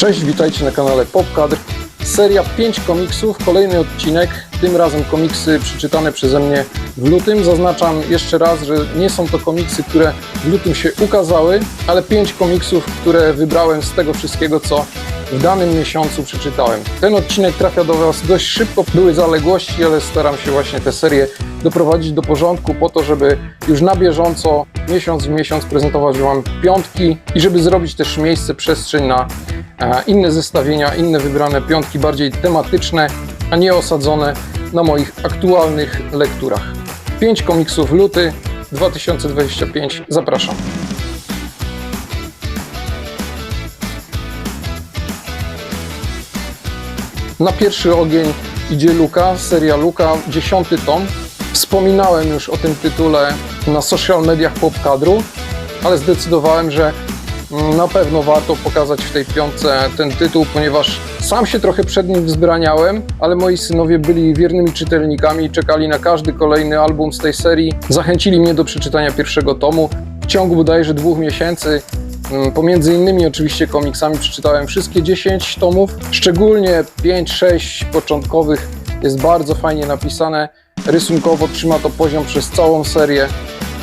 Cześć, witajcie na kanale PopCadr. Seria 5 komiksów, kolejny odcinek. Tym razem komiksy przeczytane przeze mnie w lutym. Zaznaczam jeszcze raz, że nie są to komiksy, które w lutym się ukazały, ale 5 komiksów, które wybrałem z tego wszystkiego, co w danym miesiącu przeczytałem. Ten odcinek trafia do Was dość szybko. Były zaległości, ale staram się właśnie tę serię doprowadzić do porządku po to, żeby już na bieżąco, miesiąc w miesiąc prezentować Wam piątki i żeby zrobić też miejsce, przestrzeń na inne zestawienia, inne wybrane piątki bardziej tematyczne, a nie osadzone na moich aktualnych lekturach. 5 komiksów luty 2025. Zapraszam. Na pierwszy ogień idzie Luka, seria Luka, dziesiąty tom. Wspominałem już o tym tytule na social mediach PopCadru, ale zdecydowałem, że na pewno warto pokazać w tej piątce ten tytuł, ponieważ sam się trochę przed nim wzbraniałem, ale moi synowie byli wiernymi czytelnikami i czekali na każdy kolejny album z tej serii. Zachęcili mnie do przeczytania pierwszego tomu. W ciągu bodajże dwóch miesięcy Mm, Pomiędzy innymi oczywiście komiksami przeczytałem wszystkie 10 tomów, szczególnie 5-6 początkowych jest bardzo fajnie napisane. Rysunkowo trzyma to poziom przez całą serię.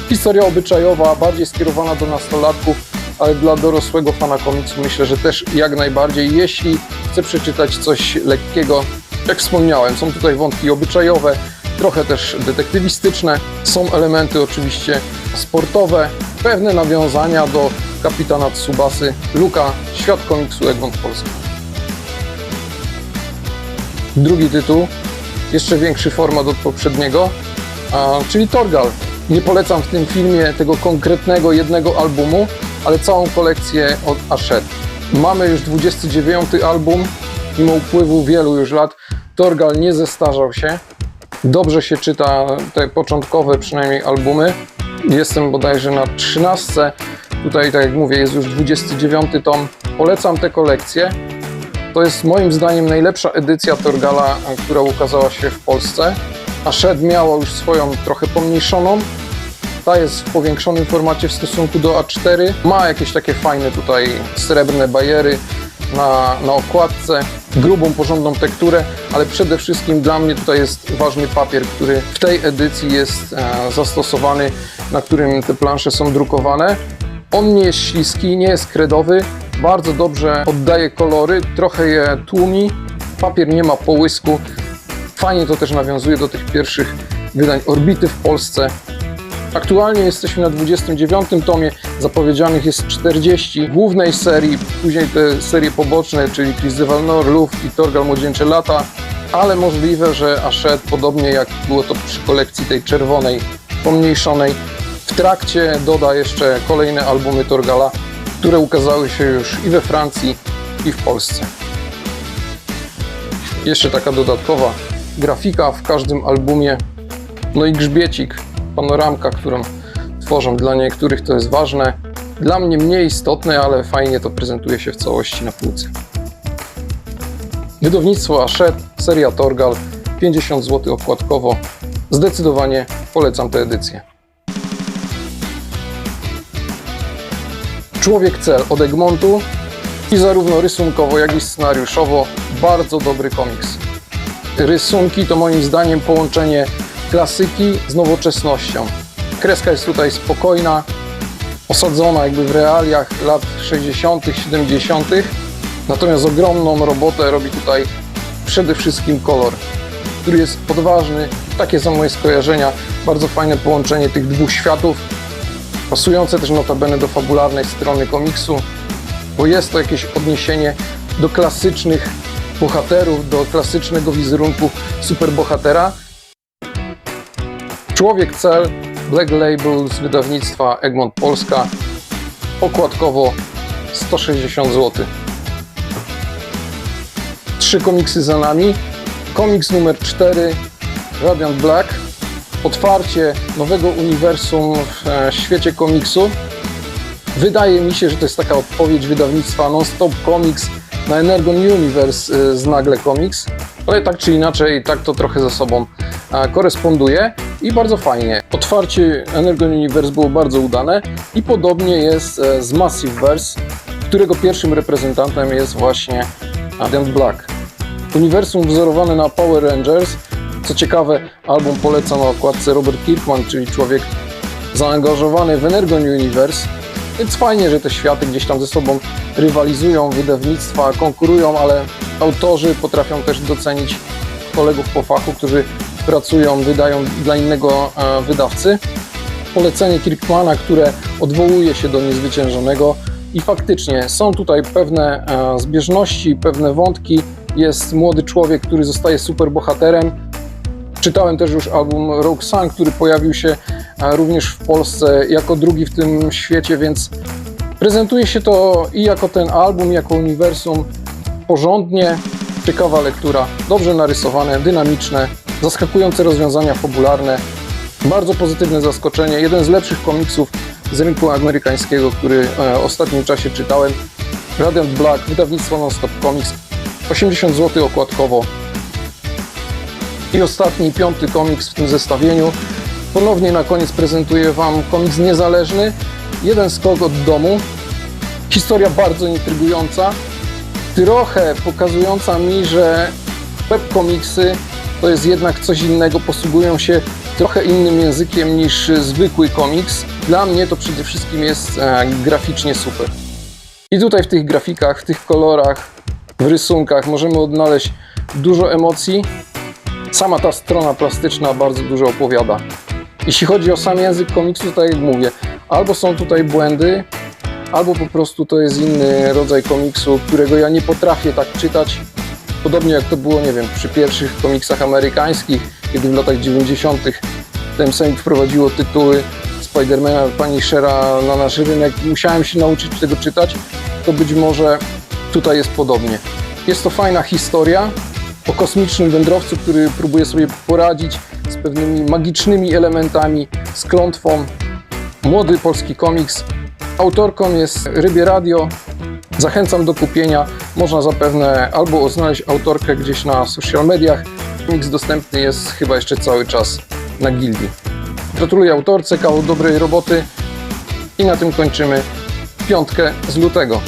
Historia obyczajowa, bardziej skierowana do nastolatków, ale dla dorosłego fana komiksu myślę, że też jak najbardziej. Jeśli chce przeczytać coś lekkiego, jak wspomniałem, są tutaj wątki obyczajowe, trochę też detektywistyczne, są elementy oczywiście sportowe, pewne nawiązania do kapitana Tsubasy, Luka, Świat komiksu Egmont Polska. Drugi tytuł, jeszcze większy format od poprzedniego, a, czyli Torgal. Nie polecam w tym filmie tego konkretnego jednego albumu, ale całą kolekcję od Ashet. Mamy już 29 album, mimo upływu wielu już lat. Torgal nie zestarzał się. Dobrze się czyta te początkowe przynajmniej albumy. Jestem bodajże na 13. Tutaj, tak jak mówię, jest już 29 tom. Polecam tę kolekcję. To jest moim zdaniem najlepsza edycja Torgala, która ukazała się w Polsce. A Shed miała już swoją trochę pomniejszoną. Ta jest w powiększonym formacie w stosunku do A4. Ma jakieś takie fajne tutaj srebrne bajery na, na okładce, grubą, porządną tekturę, ale przede wszystkim dla mnie tutaj jest ważny papier, który w tej edycji jest e, zastosowany, na którym te plansze są drukowane. On nie jest śliski, nie jest kredowy, bardzo dobrze oddaje kolory, trochę je tłumi, papier nie ma połysku. Fajnie to też nawiązuje do tych pierwszych wydań Orbity w Polsce. Aktualnie jesteśmy na 29 tomie, zapowiedzianych jest 40 głównej serii, później te serie poboczne, czyli Chris Valnor, Luf i Torgal Młodzieńcze Lata, ale możliwe, że Ashed, podobnie jak było to przy kolekcji tej czerwonej, pomniejszonej, w trakcie doda jeszcze kolejne albumy Torgala, które ukazały się już i we Francji, i w Polsce. Jeszcze taka dodatkowa grafika w każdym albumie, no i grzbiecik, panoramka, którą tworzą. Dla niektórych to jest ważne, dla mnie mniej istotne, ale fajnie to prezentuje się w całości na półce. Wydawnictwo Ashet, seria Torgal, 50 zł okładkowo. Zdecydowanie polecam tę edycję. Człowiek Cel od Egmontu i zarówno rysunkowo, jak i scenariuszowo bardzo dobry komiks. Rysunki to moim zdaniem połączenie klasyki z nowoczesnością. Kreska jest tutaj spokojna, osadzona jakby w realiach lat 60., 70., natomiast ogromną robotę robi tutaj przede wszystkim kolor, który jest odważny. Takie są moje skojarzenia. Bardzo fajne połączenie tych dwóch światów, pasujące też notabene do fabularnej strony komiksu, bo jest to jakieś odniesienie do klasycznych bohaterów, do klasycznego wizerunku superbohatera. Człowiek Cel, Black Label z wydawnictwa Egmont Polska, okładkowo 160 zł. Trzy komiksy za nami. Komiks numer 4, Radiant Black, otwarcie nowego uniwersum w e, świecie komiksu. Wydaje mi się, że to jest taka odpowiedź wydawnictwa Non-Stop Comics na Energon Universe y, z Nagle Comics, ale tak czy inaczej, tak to trochę ze sobą e, koresponduje i bardzo fajnie. Otwarcie Energon Universe było bardzo udane i podobnie jest e, z Massiveverse, którego pierwszym reprezentantem jest właśnie Adam Black. Uniwersum wzorowane na Power Rangers. Co ciekawe, album poleca na okładce Robert Kirkman, czyli człowiek zaangażowany w Energon Universe. Więc fajnie, że te światy gdzieś tam ze sobą rywalizują, wydawnictwa konkurują, ale autorzy potrafią też docenić kolegów po fachu, którzy pracują, wydają dla innego e, wydawcy. Polecenie Kirkmana, które odwołuje się do niezwyciężonego i faktycznie są tutaj pewne e, zbieżności, pewne wątki. Jest młody człowiek, który zostaje superbohaterem. Czytałem też już album Rogue Sun, który pojawił się e, również w Polsce jako drugi w tym świecie, więc prezentuje się to i jako ten album, jako uniwersum porządnie, ciekawa lektura, dobrze narysowane, dynamiczne, zaskakujące rozwiązania fabularne, bardzo pozytywne zaskoczenie, jeden z lepszych komiksów z rynku amerykańskiego, który e, w ostatnim czasie czytałem. Radiant Black, wydawnictwo Non-Stop Comics, 80 zł okładkowo. I ostatni, piąty komiks w tym zestawieniu. Ponownie na koniec prezentuję Wam komiks niezależny, jeden skok od domu. Historia bardzo intrygująca, trochę pokazująca mi, że webkomiksy to jest jednak coś innego, posługują się trochę innym językiem niż zwykły komiks. Dla mnie to przede wszystkim jest e, graficznie super. I tutaj w tych grafikach, w tych kolorach, w rysunkach możemy odnaleźć dużo emocji. Sama ta strona plastyczna bardzo dużo opowiada. Jeśli chodzi o sam język komiksu, tak jak mówię, albo są tutaj błędy, albo po prostu to jest inny rodzaj komiksu, którego ja nie potrafię tak czytać. Podobnie jak to było, nie wiem, przy pierwszych komiksach amerykańskich, kiedy w latach 90. Time Same wprowadziło tytuły Spidermana, pani Shera na nasz rynek. Musiałem się nauczyć tego czytać, to być może tutaj jest podobnie. Jest to fajna historia o kosmicznym wędrowcu, który próbuje sobie poradzić z pewnymi magicznymi elementami, z klątwą. Młody polski komiks. Autorką jest Rybie Radio. Zachęcam do kupienia. Można zapewne albo znaleźć autorkę gdzieś na social mediach. Komiks dostępny jest chyba jeszcze cały czas na gildii. Gratuluję autorce, kawał dobrej roboty i na tym kończymy piątkę z lutego.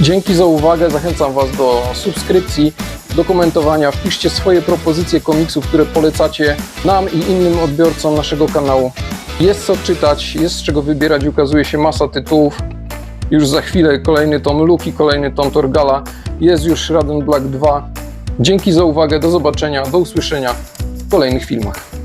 Dzięki za uwagę, zachęcam Was do subskrypcji, do komentowania. Wpiszcie swoje propozycje komiksów, które polecacie nam i innym odbiorcom naszego kanału. Jest co czytać, jest z czego wybierać, ukazuje się masa tytułów. Już za chwilę kolejny tom Luki, kolejny tom Torgala. Jest już Raden Black 2. Dzięki za uwagę, do zobaczenia, do usłyszenia w kolejnych filmach.